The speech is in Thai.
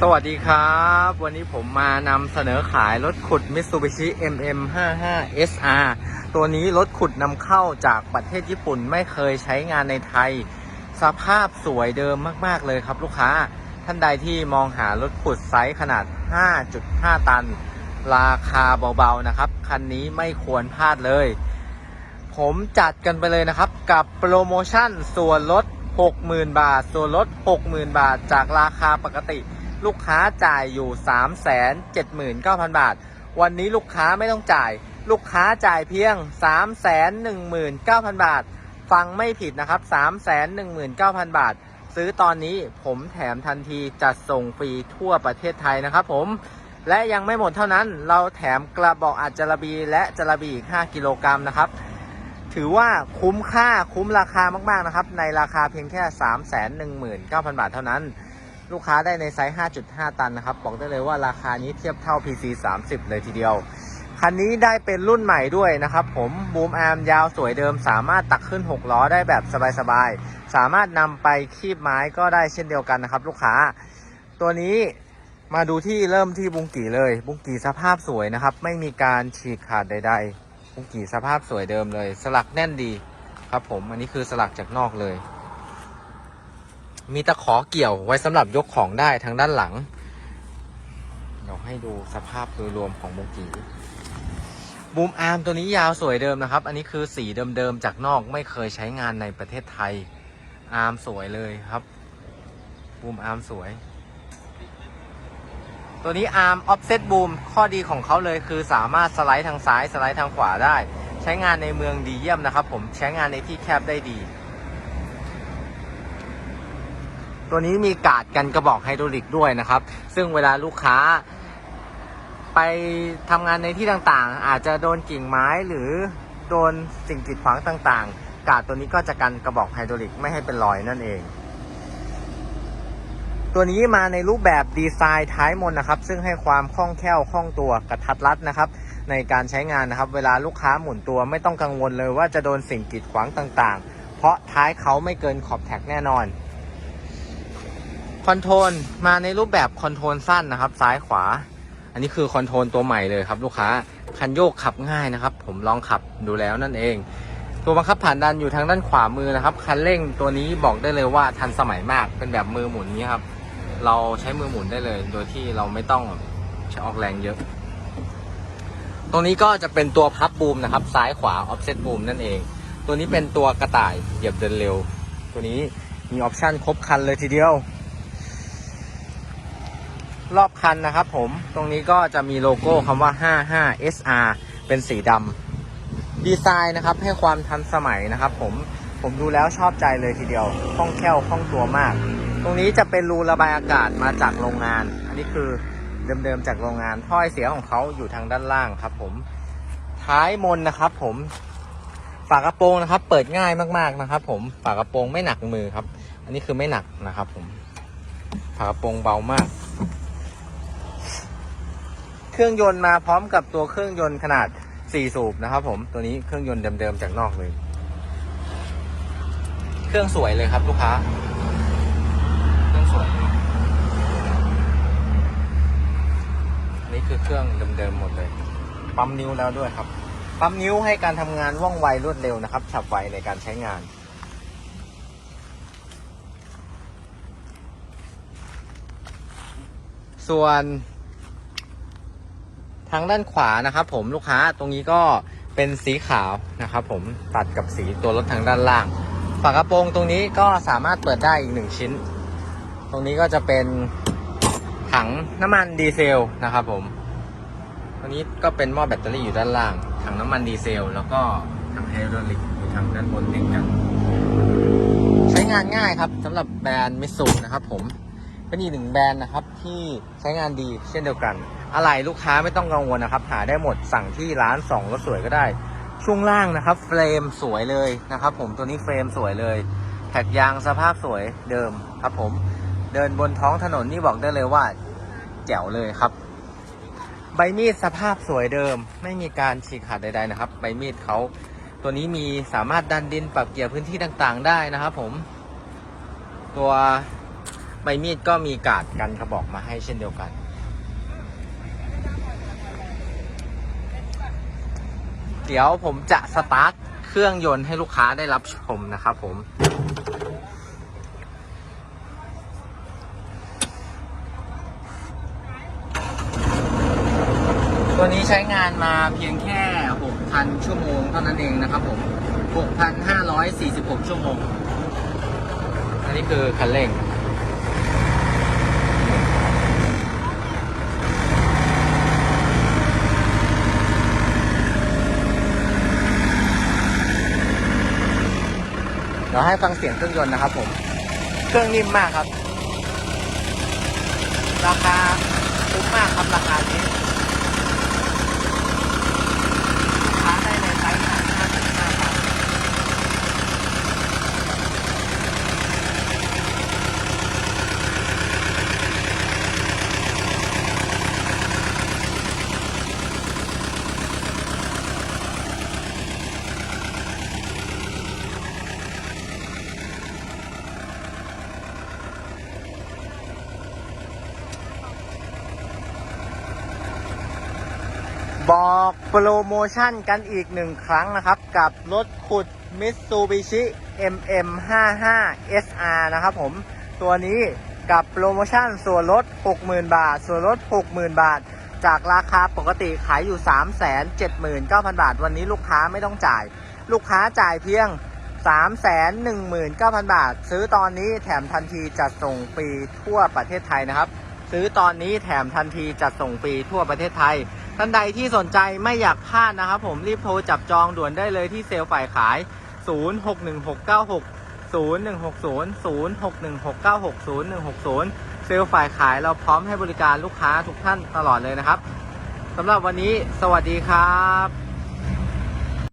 สวัสดีครับ วันนี้ผมมานำเสนอขายรถขุด Mitsubishi MM55 SR ตัวนี้รถขุดนำเข้าจากประเทศญี่ปุ่นไม่เคยใช้งานในไทย สภาพสวยเดิมมาก ๆ เลยครับลูกค้า ท่านใดที่มองหารถขุดไซส์ขนาด 5.5 ตัน ราคาเบา ๆ นะครับ คันนี้ไม่ควรพลาดเลย ผมจัดกันไปเลยนะครับ กับโปรโมชั่นส่วนลด 60,000 บาท ส่วนลด 60,000 บาท จากราคาปกติ ลูกค้าจ่ายอยู่ 379,000 บาท วันนี้ลูกค้าไม่ต้องจ่าย ลูกค้าจ่ายเพียง 319,000 บาท ฟังไม่ผิดนะครับ 319,000 บาท ซื้อตอนนี้ผมแถมทันทีจัดส่งฟรีทั่วประเทศไทยนะครับผมและยังไม่หมดเท่านั้นเราแถมกระบอกอัดจระบีและจระบีอีก 5 กิโลกรัมนะครับ ถือว่าคุ้มค่าคุ้มราคามาก ๆ นะครับ ในราคาเพียงแค่ 319,000 บาทเท่านั้น ลูกค้าได้ในไซส์ 5.5 ตันนะครับ บอกได้เลยว่าราคานี้เทียบเท่า PC 30 เลยทีเดียว คันนี้ได้เป็นรุ่นใหม่ด้วยนะครับผมบูมอาร์มยาวสวยเดิม สามารถตักขึ้น 6 ล้อได้แบบสบายๆ สามารถนำไปคีบไม้ก็ได้เช่นเดียวกันนะครับ ลูกค้า ตัวนี้มาดูที่เริ่มที่บุงกีเลย บุงกีสภาพสวยนะครับ ไม่มีการฉีกขาดใด ๆ บุงกีสภาพสวยเดิมเลย สลักแน่นดีครับผม อันนี้คือสลักจากนอกเลย มีตะขอเกี่ยวไว้สำหรับยกของได้ทางด้านหลัง เดี๋ยวให้ดูสภาพโดยรวมของบุกีบูมอาร์มตัวนี้ยาวสวยเดิมนะครับ อันนี้คือสีเดิมๆจากนอกไม่เคยใช้งานในประเทศไทย อาร์มสวยเลยครับ บูมอาร์มสวย ตัวนี้อาร์มออฟเซตบูมข้อดีของเขาเลยคือสามารถสไลด์ทางซ้ายสไลด์ทางขวาได้ ใช้งานในเมืองดีเยี่ยมนะครับ ผมใช้งานในที่แคบได้ดี ตัวนี้มีกาดกันกระบอกไฮดรอลิกด้วยนะครับ ซึ่งเวลาลูกค้า ไปทำงานในที่ต่างๆ อาจจะโดนกิ่งไม้หรือโดนสิ่งกีดขวางต่างๆ กาดตัวนี้ก็จะกันกระบอกไฮดรอลิกไม่ให้เป็นรอยนั่นเอง ตัวนี้มาในรูปแบบดีไซน์ท้ายมนนะครับ ซึ่งให้ความคล่องแคล่วคล่องตัวกระทัดรัดนะครับ ในการใช้งานนะครับ เวลาลูกค้าหมุนตัวไม่ต้องกังวลเลยว่าจะโดนสิ่งกีดขวางต่างๆ เพราะท้ายเขาไม่เกินขอบแท็กแน่นอน คอนโทรลมาในรูปแบบคอนโทรลสั้นนะครับ ซ้ายขวา อันนี้คือคอนโทรลตัวใหม่เลยครับ ลูกค้าคันโยกขับง่ายนะครับ ผมลองขับดูแล้วนั่นเอง ตัวบังคับผ่านดันอยู่ทางด้านขวามือนะครับ คันเร่งตัวนี้บอกได้เลยว่าทันสมัยมากเป็นแบบมือหมุนนี้ครับ เราใช้มือหมุนได้เลย โดยที่เราไม่ต้องใช้ออกแรงเยอะ ตรงนี้ก็จะเป็นตัวพับบูมนะครับ ซ้ายขวาออฟเซตบูมนั่นเอง ตัวนี้เป็นตัวกระต่ายเหยียบเดินเร็ว ตัวนี้มีออปชันครบคันเลยทีเดียว รอบคันนะครับผมตรงนี้ก็จะมีโลโก้คำว่า 55 SR เป็นสีดำดีไซน์นะครับให้ความทันสมัยนะครับผมผมดูแล้วชอบใจเลยทีเดียวคล่องแคล่วคล่องตัวมาก ตรงนี้จะเป็นรูระบายอากาศมาจากโรงงาน อันนี้คือเดิมๆจากโรงงานถ้อยเสียของเขาอยู่ทางด้านล่างครับผมท้ายมนนะครับ ผมฝากระโปรงนะครับ เปิดง่ายมากๆนะครับ ผมฝากระโปรงไม่หนักมือครับ อันนี้คือไม่หนักนะครับ ผมฝากระโปรงเบามาก เครื่องยนต์มาพร้อมกับตัวเครื่องยนต์ขนาด 4 สูบนะครับผมตัวนี้เครื่องยนต์เดิมๆจากนอกเลย เครื่องสวยเลยครับลูกค้า เครื่องสวยนี่คือเครื่องเดิมๆหมดเลย ปั๊มนิ้วแล้วด้วยครับ ปั๊มนิ้วให้การทำงานว่องไวรวดเร็วนะครับ ฉับไวในการใช้งานส่วนางด้านขวานะครับผมลูกค้าตรงนี้ก็เป็นสีขาวนะครับผมตัดกับสีตัวรถทางด้านล่าง ฝากระโปรงตรงนี้ก็สามารถเปิดได้อีกหนึ่งชิ้น ตรงนี้ก็จะเป็นถังน้ำมันดีเซลนะครับผมตรงนี้ก็เป็นหม้อแบตเตอรี่อยู่ด้านล่าง ถังน้ำมันดีเซล แล้วก็ถังไฮดรอลิกอยู่ทางด้านบนติดกันใช้งานง่ายครับสำหรับแบรนด์มิสูนะครับผมเป็นอีกหนึ่งแบรนด์นะครับที่ใช้งานดีเช่นเดียวกัน อะไรลูกค้าไม่ต้องกังวลนะครับ หาได้หมดสั่งที่ร้านสองรถสวยก็ได้ ช่วงล่างนะครับ เฟรมสวยเลยนะครับ ผมตัวนี้เฟรมสวยเลยแท็กยางสภาพสวยเดิมครับ ผมเดินบนท้องถนนนี่บอกได้เลยว่า แจ๋วเลยครับ ใบมีดสภาพสวยเดิม ไม่มีการฉีกขาดใด ๆ นะครับ ใบมีดเขาตัวนี้มีสามารถดันดินปรับเกี่ยวพื้นที่ต่างๆ ได้นะครับ ผม ตัวใบมีดก็มีกาดกันกระบอกมาให้เช่นเดียวกัน เดี๋ยวผมจะสตาร์ทเครื่องยนต์ให้ลูกค้าได้รับชมนะครับผม ตัวนี้ใช้งานมาเพียงแค่ 6,000 ชั่วโมงเท่านั้นเองนะครับผม 6,546 ชั่วโมง อันนี้คือคันเร่ง ดี๋ยวให้ฟังเสียงเครื่องยนต์นะครับ ผม เครื่องนิ่มมากครับ ราคาคุ้มมากครับราคานี้ลูกค้าได้ในไซส์ขนาด55บาท บอกโปรโมชั่นกันอีกหนึ่งครั้งนะครับ กับรถขุด Mitsubishi MM55 SR นะครับผมตัวนี้กับโปรโมชั่นส่วนลด 60,000 บาท ส่วนลด 60,000 บาท จากราคาปกติขายอยู่ 379,000 บาท วันนี้ลูกค้าไม่ต้องจ่าย ลูกค้าจ่ายเพียง 319,000 บาท ซื้อตอนนี้แถมทันทีจัดส่งฟรีทั่วประเทศไทยนะครับ ซื้อตอนนี้แถมทันทีจัดส่งฟรีทั่วประเทศไทย ท่านใดที่สนใจไม่อยากพลาดนะครับ ผมรีบโทรจับจองด่วนได้เลยที่เซลล์ฝ่ายขาย 061696 0160 061696 0160 เซลล์ฝ่ายขายเราพร้อมให้บริการลูกค้าทุกท่านตลอดเลยนะครับสำหรับวันนี้สวัสดีครับ